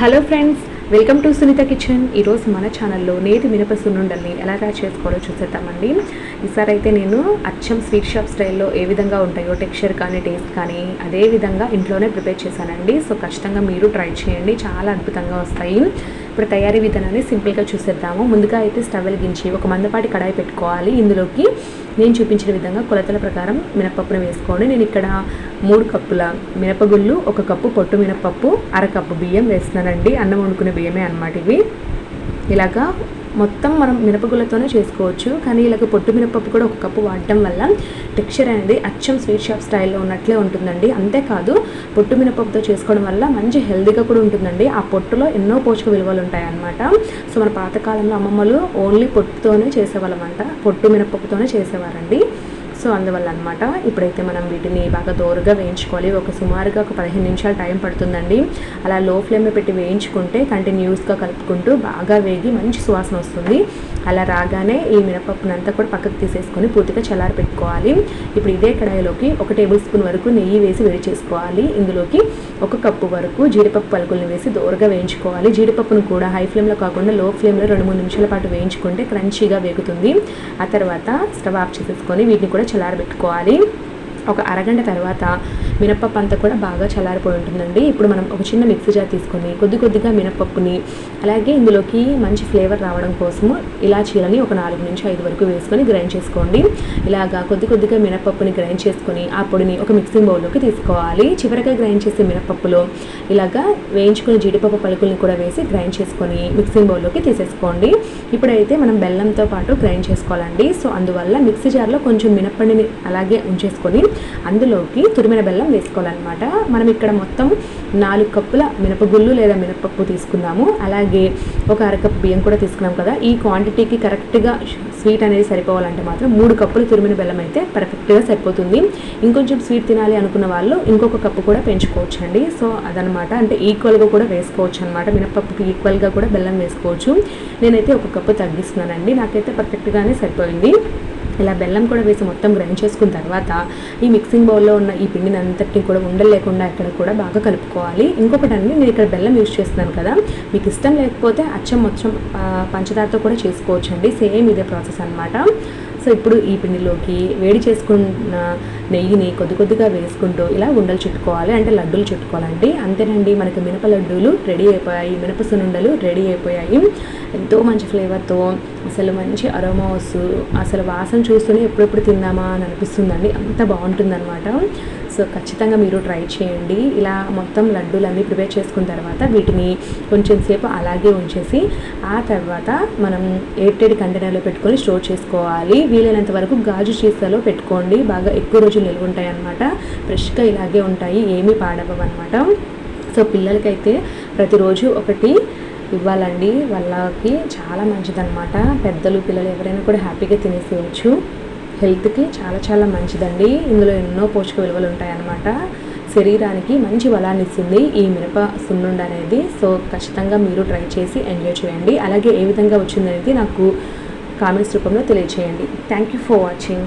Hello friends welcome to Sunitha kitchen. ఈరోజు మన ఛానల్లో నేతి మినప సున్నుండల్ని ఎలా తయారు చేసుకోవాలో చూసేద్దామండి. ఈసారి అయితే నేను అచ్చం స్వీట్ షాప్ స్టైల్లో ఏ విధంగా ఉంటాయో టెక్స్చర్ కానీ టేస్ట్ కానీ అదే విధంగా ఇంట్లోనే ప్రిపేర్ చేశానండి. సో ఖచ్చితంగా మీరు ట్రై చేయండి. చాలా అద్భుతంగా వస్తాయి. ఇప్పుడు తయారీ విధానాన్ని సింపుల్గా చూసేద్దాము. ముందుగా అయితే స్టవ్ వెలిగించి ఒక మందపాటి కడాయి పెట్టుకోవాలి. ఇందులోకి నేను చూపించిన విధంగా కొలతల ప్రకారం మినపప్పును వేసుకోండి. నేను ఇక్కడ మూడు కప్పుల మినపగుళ్ళు ఒక కప్పు పొట్టు మినపప్పు అరకప్పు బియ్యం వేస్తున్నానండి. అన్నం వండుకునే బియ్యమే అనమాట ఇవి. ఇలాగా మొత్తం మనం మినపగుళ్ళతోనే చేసుకోవచ్చు. కానీ ఇలాగ పొట్టు మినపప్పు కూడా ఒక కప్పు వాడటం వల్ల టెక్స్చర్ అనేది అచ్చం స్వీట్ షాప్ స్టైల్లో ఉన్నట్లే ఉంటుందండి. అంతేకాదు పొట్టు మినపప్పుతో చేసుకోవడం వల్ల మంచి హెల్దీగా కూడా ఉంటుందండి. ఆ పొట్టులో ఎన్నో పోషక విలువలు ఉంటాయి అన్నమాట సో మన పాతకాలంలో అమ్మమ్మలు ఓన్లీ పొట్టుతోనే చేసేవాళ్ళమంట. పొట్టు మినపప్పుతోనే చేసేవారండి. సో అందువల్ల అనమాట ఇప్పుడైతే మనం వీటిని బాగా దోరగా వేయించుకోవాలి. ఒక సుమారుగా ఒక పదిహేను నిమిషాలు టైం పడుతుందండి. అలా లో ఫ్లేమ్లో పెట్టి వేయించుకుంటే కంటిన్యూస్గా కలుపుకుంటూ బాగా వేగి మంచి సువాసన వస్తుంది. అలా రాగానే ఈ మినపప్పునంతా కూడా పక్కకు తీసేసుకొని పూర్తిగా చల్లారి పెట్టుకోవాలి ఇప్పుడు ఇదే కడాయిలోకి ఒక టేబుల్ స్పూన్ వరకు నెయ్యి వేసి వేడి చేసుకోవాలి. ఇందులోకి ఒక కప్పు వరకు జీడిపప్పు పలుకులను వేసి దోరగా వేయించుకోవాలి. జీడిపప్పును కూడా హై ఫ్లేమ్లో కాకుండా లో ఫ్లేమ్లో రెండు మూడు నిమిషాల పాటు వేయించుకుంటే క్రంచీగా వేగుతుంది. ఆ తర్వాత స్టవ్ ఆఫ్ చేసేసుకొని వీటిని కూడా చల్లారబెట్టుకోవాలి. ఒక అరగంట తర్వాత మినపప్పు అంతా కూడా బాగా చల్లారిపోయి ఉంటుందండి. ఇప్పుడు మనం ఒక చిన్న మిక్సీ జార్ తీసుకొని కొద్ది కొద్దిగా మినపప్పుని అలాగే ఇందులోకి మంచి ఫ్లేవర్ రావడం కోసము ఇలాచీలని ఒక నాలుగు నుంచి ఐదు వరకు వేసుకొని గ్రైండ్ చేసుకోండి. ఇలాగా కొద్ది కొద్దిగా మినపప్పుని గ్రైండ్ చేసుకొని ఆ పొడిని ఒక మిక్సింగ్ బౌల్లోకి తీసుకోవాలి. చివరిగా గ్రైండ్ చేసే మినపప్పులో ఇలాగా వేయించుకుని జీడిపప్పు పలుకుల్ని కూడా వేసి గ్రైండ్ చేసుకొని మిక్సింగ్ బౌల్లోకి తీసేసుకోండి. ఇప్పుడైతే మనం బెల్లంతో పాటు గ్రైండ్ చేసుకోవాలండి. సో అందువల్ల మిక్సీ జార్లో కొంచెం మినప్పండిని అలాగే ఉంచేసుకొని అందులోకి తురిమిన బెల్లం వేసుకోవాలన్నమాట. మనం ఇక్కడ మొత్తం నాలుగు కప్పుల మినపగుళ్ళు లేదా మినపప్పు తీసుకున్నాము అలాగే ఒక అరకప్పు బియ్యం కూడా తీసుకున్నాం కదా. ఈ క్వాంటిటీకి కరెక్ట్గా స్వీట్ అనేది సరిపోవాలంటే మాత్రం మూడు కప్పులు తురిమిన బెల్లం అయితే పర్ఫెక్ట్గా సరిపోతుంది. ఇంకొంచెం స్వీట్ తినాలి అనుకున్న వాళ్ళు ఇంకొక కప్పు కూడా పెంచుకోవచ్చు అండి సో అదనమాట అంటే ఈక్వల్గా కూడా వేసుకోవచ్చు అనమాట మినపప్పుకి ఈక్వల్గా కూడా బెల్లం వేసుకోవచ్చు. నేనైతే ఒక కప్పు తగ్గిస్తున్నానండి. నాకైతే పర్ఫెక్ట్గానే సరిపోయింది. ఇలా బెల్లం కూడా వేసి మొత్తం గ్రైండ్ చేసుకున్న తర్వాత ఈ మిక్సింగ్ బౌల్లో ఉన్న ఈ పిండిని అంతటిని కూడా ఉండలు లేకుండా ఇక్కడ కూడా బాగా కలుపుకోవాలి. ఇంకొకటి అండి నేను ఇక్కడ బెల్లం యూస్ చేస్తున్నాను కదా మీకు ఇష్టం లేకపోతే అచ్చం మొత్తం పంచదారతో కూడా చేసుకోవచ్చు అండి సేమ్ ఇదే ప్రాసెస్ అనమాట సో ఇప్పుడు ఈ పిండిలోకి వేడి చేసుకున్న నెయ్యిని కొద్ది కొద్దిగా వేసుకుంటూ ఇలా ఉండలు చుట్టుకోవాలి అంటే లడ్డూలు చుట్టుకోవాలండి. అంతేనండి మనకి మినప లడ్డూలు రెడీ అయిపోయాయి మినప సునుండలు రెడీ అయిపోయాయి. ఎంతో మంచి ఫ్లేవర్తో అసలు మంచి అరోమా వస్తూ అసలు వాసన చూస్తూనే ఎప్పుడెప్పుడు తిందామా అని అనిపిస్తుందండి. అంత బాగుంటుందన్నమాట. సో ఖచ్చితంగా మీరు ట్రై చేయండి. ఇలా మొత్తం లడ్డూలన్నీ ప్రిపేర్ చేసుకున్న తర్వాత వీటిని కొంచెం సేపు అలాగే ఉంచేసి ఆ తర్వాత మనం ఎయిటెడ్ కంటైనర్లో పెట్టుకొని స్టోర్ చేసుకోవాలి. వీలైనంత వరకు గాజు సీసాలో పెట్టుకోండి. బాగా ఎక్కువ రోజులు నిల్వ ఉంటాయి అనమాట ఫ్రెష్గా ఇలాగే ఉంటాయి. ఏమీ పాడవవు అనమాట సో పిల్లలకైతే ప్రతిరోజు ఒకటి ఇవ్వాలండి. వాళ్ళకి చాలా మంచిదన్నమాట. పెద్దలు పిల్లలు ఎవరైనా కూడా హ్యాపీగా తినేసేయచ్చు. హెల్త్కి చాలా చాలా మంచిదండి. ఇందులో ఎన్నో పోషక విలువలు ఉంటాయన్నమాట శరీరానికి మంచి బలాన్ని ఇస్తుంది. ఈ మిరప సున్నుండ అనేది. సో ఖచ్చితంగా మీరు ట్రై చేసి ఎంజాయ్ చేయండి. అలాగే ఏ విధంగా వచ్చిందనేది నాకు కామెంట్స్ రూపంలో తెలియజేయండి. Thank you for watching